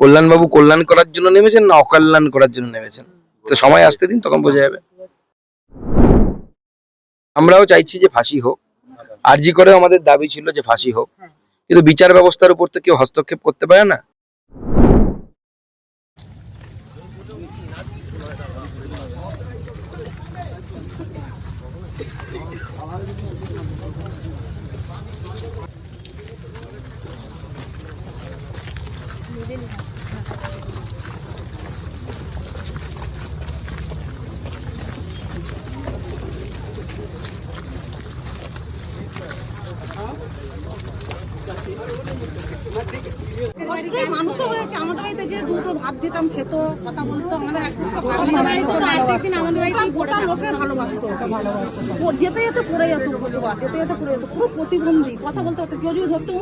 কল্যাণবাবু কল্যাণ করার জন্য নেমেছেন না অকল্যাণ করার জন্য নেমেছেন? তো সময় আসতে দিন, তখন বোঝা যাবে। আমরাও চাইছি যে ফাঁসি হোক। আরজি করেও আমাদের দাবি ছিল যে ফাঁসি হোক। কিন্তু বিচার ব্যবস্থার উপর তো কেউ হস্তক্ষেপ করতে পারে না। কষ্টই মানুষও হয়েছে। আমাদের বাড়িতে যে দুটো ভাত দিতাম খেত কথা বলতো আমাদের এক মুঠো গোটা লোকে ভালোবাসতো যেতে যেতে পড়ে যেত যেতে যেতে পড়ে যেত পুরো প্রতিবন্ধী। কথা বলতে পারতো কেউ যদি ধরতো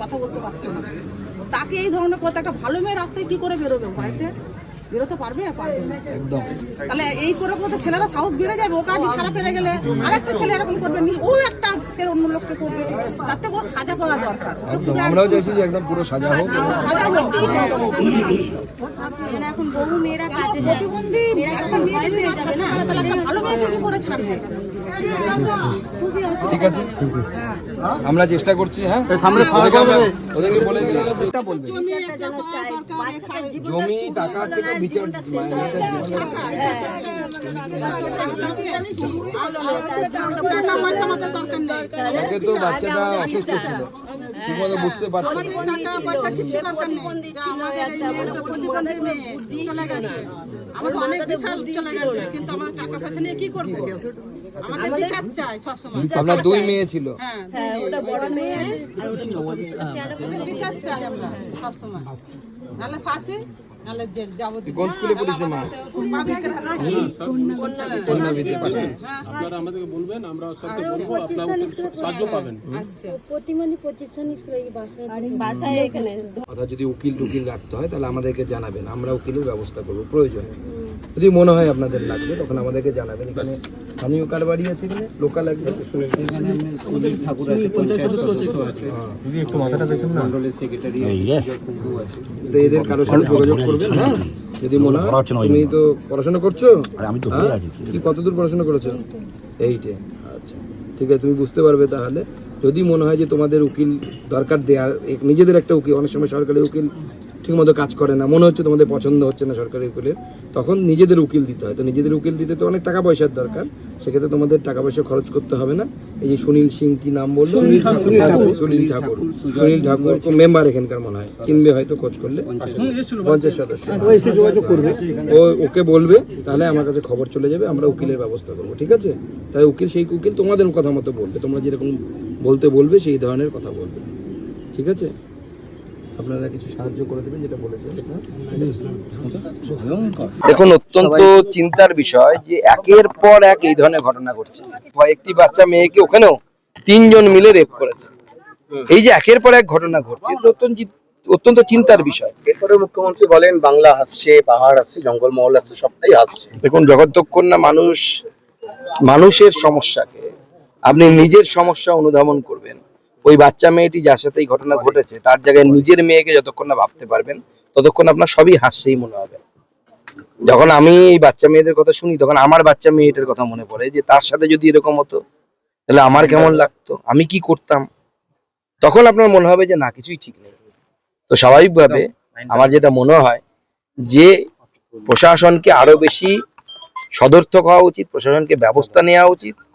কথা বলতে পারতো না। তাকে এই ধরনের কথা একটা ভালো মেয়ে রাস্তায় কি করে বেরোবে? বাড়িতে বেরোতে পারবে একদম। তাহলে এই করে করে ছেলেরা সাহস বেড়ে যাবে ও কাজ খারাপ পেরে গেলে আর একটা ছেলে এরকম করবে নি ও একটা ফের অন্য লোককে করবে? তার থেকে ওর সাজা পাওয়া দরকার। একদম আমরাও চাইছি যে একদম পুরো সাজা হোক। সাজা হোক। মেয়েরা এখন বহু মেয়েরা কাজে যায়। প্রতিবন্ধী একটা মেয়ে যদি না ছাড়তে পারে তাহলে একটা ভালো মেয়ে করে ছাড়বে? খুবই ঠিক আছে। আমরা চেষ্টা করছি হ্যাঁ? আমরা- ওদেরকে বলে বলবে। জমি টাকার থেকে বিচার মানে এটা টাকা পয়সা আমাদের দরকার নেই। আগে তো বাচ্চাটা অসুস্থ ছিল। ঠিকমতো বুঝতে টাকা গেছে। আমাদের অনেক বিশাল চলে গেছে, কিন্তু আমরা টাকা পয়সা নিয়ে কি করব? আমাদের বিচার চাই আপনার দুই মেয়ে ছিল। হ্যাঁ, বিচার চাই আমরা সবসময়। নাহলে ফাঁসি, নাহলে জেল, যাবতীয়। কোন স্কুলে পড়েছে মা? পাবলিকের হাতে। কন্যা আপনারা আমাদেরকে বলবেন আমরা সবকে বলব আপনারা সাহায্য পাবেন। আচ্ছা। প্রতিমন্ত্রী প্রতিষ্ঠান স্কুলে এই বাসায় বাসায় এখানে। কথা যদি উকিল টুকিল রাখতে হয় তাহলে আমাদেরকে জানাবেন। আমরা উকিলের ব্যবস্থা করব প্রয়োজন। যদি মনে হয় আপনাদের লাগবে তখন আমাদেরকে জানাবেন। এখানে স্থানীয় কার বাড়ি আছে এখানে? লোকাল একদম ঠাকুর আছে পঞ্চায়েত সদস্য আছে। মন্ডলের সেক্রেটারি তো এদের কারোর সাথে যোগাযোগ করবেন হ্যাঁ? যদি মনে হয় তুমি তো পড়াশোনা করছ? আমি তো হ্যাঁ? কি কতদূর পড়াশোনা করেছ? এইটে। আচ্ছা। ঠিক আছে তুমি বুঝতে পারবে তাহলে। যদি মনে হয় যে তোমাদের উকিল দরকার দেওয়ার এক- নিজেদের একটা উকিল অনেক সময় সরকারি উকিল ঠিকমতো কাজ করে না মনে হচ্ছে তোমাদের পছন্দ হচ্ছে না সরকারি উকিলের তখন নিজেদের উকিল দিতে হয়। তো নিজেদের উকিল দিতে তো অনেক টাকা পয়সার দরকার সেক্ষেত্রে তোমাদের টাকা পয়সা খরচ করতে হবে না। এই যে সুনীল সিং কি নাম বলল? সুনীল ঠাকুর। সুনীল ঠাকুর। সুনীল ঠাকুর। মেম্বার এখানকার মনে হয়। চিনবে হয়তো খোঁজ করলে। পঞ্চাশ সদস্য। ও ওকে বলবে তাহলে আমার কাছে খবর চলে যাবে আমরা উকিলের ব্যবস্থা করব ঠিক আছে? তাই উকিল সেই উকিল তোমাদের কথা মতো বলবে তোমরা যেরকম বলতে বলবে সেই ধরনের কথা বলবে। ঠিক আছে? আপনারা কিছু সাহায্য করে দেবেন যেটা বলেছেন দেখুন অত্যন্ত চিন্তার বিষয় যে একের পর এক এই ধরনের ঘটনা ঘটছে। একটি বাচ্চা মেয়েকে ওখানেও তিনজন মিলে রেপ করেছে। এই যে একের পর এক ঘটনা ঘটছে অত্যন্ত অত্যন্ত চিন্তার বিষয়। এরপরে মুখ্যমন্ত্রী বলেন বাংলা হাসছে পাহাড় হাসছে জঙ্গলমহল হাসছে সবটাই হাসছে। দেখুন যতক্ষণ না মানুষ মানুষের সমস্যাকে আপনি নিজের সমস্যা অনুধাবন করবেন। ওই বাচ্চা মেয়েটি যার সাথে এই ঘটনা ঘটেছে, তার জায়গায় নিজের মেয়েকে যতক্ষণ না ভাবতে পারবেন, ততক্ষণ আপনার সবই হাসছেই মনে হবে। যখন আমি এই বাচ্চা মেয়েদের কথা শুনি, তখন আমার বাচ্চা মেয়েটার কথা মনে পড়ে যে, তার সাথে যদি এরকম হতো, তাহলে আমার কেমন লাগতো? আমি কি করতাম? তখন আপনার মনে হবে যে, না, কিছুই ঠিক নেই। তো স্বাভাবিকভাবে আমার যেটা মনে হয় যে, প্রশাসনকে আরও বেশি সদর্থক হওয়া উচিত, প্রশাসনকে ব্যবস্থা নেওয়া উচিত।